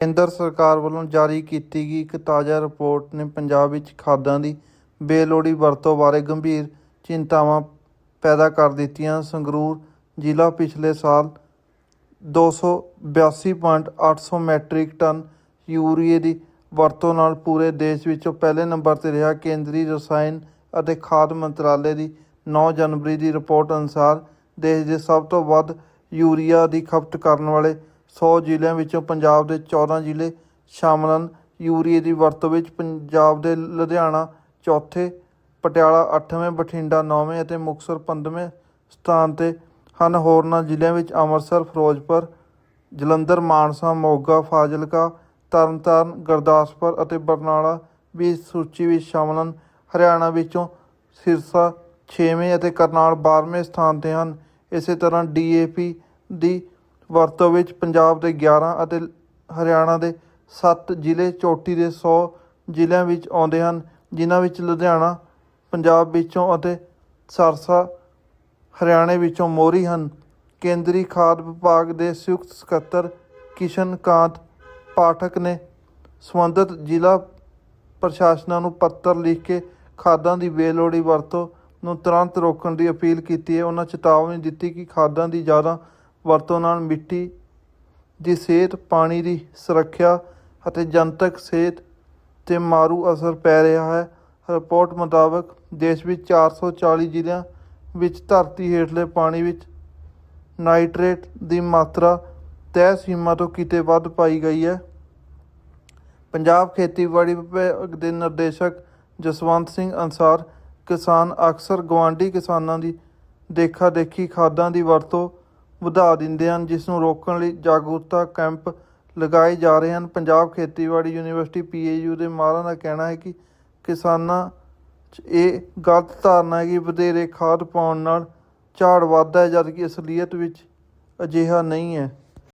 ਕੇਂਦਰ ਸਰਕਾਰ ਵੱਲੋਂ ਜਾਰੀ ਕੀਤੀ ਗਈ ਇੱਕ ਤਾਜ਼ਾ ਰਿਪੋਰਟ ਨੇ ਪੰਜਾਬ ਵਿੱਚ ਖਾਦਾਂ ਦੀ ਬੇਲੋੜੀ ਵਰਤੋਂ ਬਾਰੇ ਗੰਭੀਰ ਚਿੰਤਾਵਾਂ ਪੈਦਾ ਕਰ ਦਿੱਤੀਆਂ। ਸੰਗਰੂਰ ਜ਼ਿਲ੍ਹਾ ਪਿਛਲੇ ਸਾਲ 282.800 ਮੈਟ੍ਰਿਕ ਟਨ ਯੂਰੀਏ ਦੀ ਵਰਤੋਂ ਨਾਲ ਪੂਰੇ ਦੇਸ਼ ਵਿੱਚੋਂ ਪਹਿਲੇ ਨੰਬਰ ਤੇ ਰਿਹਾ। ਕੇਂਦਰੀ ਰਸਾਇਣ ਅਤੇ ਖਾਦ ਮੰਤਰਾਲੇ ਦੀ 9 ਜਨਵਰੀ ਦੀ ਰਿਪੋਰਟ ਅਨੁਸਾਰ ਦੇਸ਼ ਦੇ ਸਭ ਤੋਂ ਵੱਧ ਯੂਰੀਆ ਦੀ ਖਪਤ ਕਰਨ ਵਾਲੇ 100 ਜ਼ਿਲ੍ਹਿਆਂ ਵਿੱਚੋਂ ਪੰਜਾਬ ਦੇ 14 ਜ਼ਿਲ੍ਹੇ ਸ਼ਾਮਲ ਹਨ। ਯੂਰੀਏ ਦੀ ਵਰਤੋਂ ਵਿੱਚ ਪੰਜਾਬ ਦੇ ਲੁਧਿਆਣਾ ਚੌਥੇ, ਪਟਿਆਲਾ 8ਵੇਂ ਬਠਿੰਡਾ 9ਵੇਂ ਅਤੇ ਮੁਕਤਸਰ 15ਵੇਂ ਸਥਾਨ ਤੇ ਹਨ। ਹੋਰਨਾਂ ਜ਼ਿਲ੍ਹਿਆਂ ਵਿੱਚ ਅੰਮ੍ਰਿਤਸਰ, ਫਿਰੋਜ਼ਪੁਰ, ਜਲੰਧਰ, ਮਾਨਸਾ, ਮੋਗਾ, ਫਾਜ਼ਿਲਕਾ, ਤਰਨਤਾਰਨ, ਗੁਰਦਾਸਪੁਰ ਅਤੇ ਬਰਨਾਲਾ ਵੀ ਸੂਚੀ ਵਿੱਚ ਸ਼ਾਮਲ ਹਨ। ਹਰਿਆਣਾ ਵਿੱਚੋਂ ਸਿਰਸਾ 6ਵੇਂ ਅਤੇ ਕਰਨਾਲ 12ਵੇਂ ਸਥਾਨ ਤੇ ਹਨ। ਇਸੇ ਤਰ੍ਹਾਂ ਡੀਏਪੀ ਦੀ ਵਰਤੋਂ ਵਿੱਚ ਪੰਜਾਬ ਦੇ 11 ਅਤੇ ਹਰਿਆਣਾ ਦੇ 7 ਜ਼ਿਲ੍ਹੇ ਚੋਟੀ ਦੇ 100 ਜ਼ਿਲ੍ਹਿਆਂ ਵਿੱਚ ਆਉਂਦੇ ਹਨ, ਜਿਨ੍ਹਾਂ ਵਿੱਚ ਲੁਧਿਆਣਾ, ਪੰਜਾਬ ਵਿੱਚੋਂ ਅਤੇ ਸਰਸਾ, ਹਰਿਆਣੇ ਵਿੱਚੋਂ ਮੋਹਰੀ ਹਨ। ਕੇਂਦਰੀ ਖਾਦ ਵਿਭਾਗ ਦੇ ਸੰਯੁਕਤ ਸਕੱਤਰ ਕਿਸ਼ਨ ਕਾਂਤ ਪਾਠਕ ਨੇ ਸੰਬੰਧਿਤ ਜ਼ਿਲ੍ਹਾ ਪ੍ਰਸ਼ਾਸਨਾਂ ਨੂੰ ਪੱਤਰ ਲਿਖ ਕੇ ਖਾਦਾਂ ਦੀ ਬੇਲੋੜੀ ਵਰਤੋਂ ਨੂੰ ਤੁਰੰਤ ਰੋਕਣ ਦੀ ਅਪੀਲ ਕੀਤੀ ਹੈ। ਉਹਨਾਂ ਚੇਤਾਵਨੀ ਦਿੱਤੀ ਕਿ ਖਾਦਾਂ ਦੀ ਜ਼ਿਆਦਾ ਵਰਤੋਂ ਨਾਲ ਮਿੱਟੀ ਦੀ ਸਿਹਤ, ਪਾਣੀ ਦੀ ਸੁਰੱਖਿਆ ਅਤੇ ਜਨਤਕ ਸਿਹਤ ਤੇ ਮਾਰੂ ਅਸਰ ਪੈ ਰਿਹਾ ਹੈ। ਰਿਪੋਰਟ ਮੁਤਾਬਕ ਦੇਸ਼ ਵਿੱਚ 440 ਜ਼ਿਲ੍ਹਿਆਂ ਵਿੱਚ ਧਰਤੀ ਹੇਠਲੇ ਪਾਣੀ ਵਿੱਚ ਨਾਈਟ੍ਰੇਟ ਦੀ ਮਾਤਰਾ ਤੈਅ ਸੀਮਾ ਤੋਂ ਕਿਤੇ ਵੱਧ ਪਾਈ ਗਈ ਹੈ। ਪੰਜਾਬ ਖੇਤੀਬਾੜੀ ਵਿਭਾਗ ਦੇ ਨਿਰਦੇਸ਼ਕ ਜਸਵੰਤ ਸਿੰਘ ਅਨਸਾਰ, ਕਿਸਾਨ ਅਕਸਰ ਗਵਾਂਢੀ ਕਿਸਾਨਾਂ ਦੀ ਦੇਖਾ ਦੇਖੀ ਖਾਦਾਂ ਦੀ ਵਰਤੋਂ ਵਧਾ ਦਿੰਦੇ ਹਨ, ਜਿਸ ਨੂੰ ਰੋਕਣ ਲਈ ਜਾਗਰੂਕਤਾ ਕੈਂਪ ਲਗਾਏ ਜਾ ਰਹੇ ਹਨ। ਪੰਜਾਬ ਖੇਤੀਬਾੜੀ ਯੂਨੀਵਰਸਿਟੀ ਪੀਏਯੂ ਦੇ ਮਾਹਰਾਂ ਦਾ ਕਹਿਣਾ ਹੈ ਕਿ ਕਿਸਾਨਾਂ 'ਚ ਇਹ ਗਲਤ ਧਾਰਨਾ ਹੈ ਕਿ ਵਧੇਰੇ ਖਾਦ ਪਾਉਣ ਨਾਲ ਝਾੜ ਵੱਧਦਾ ਹੈ, ਜਦਕਿ ਅਸਲੀਅਤ ਵਿੱਚ ਅਜਿਹਾ ਨਹੀਂ ਹੈ।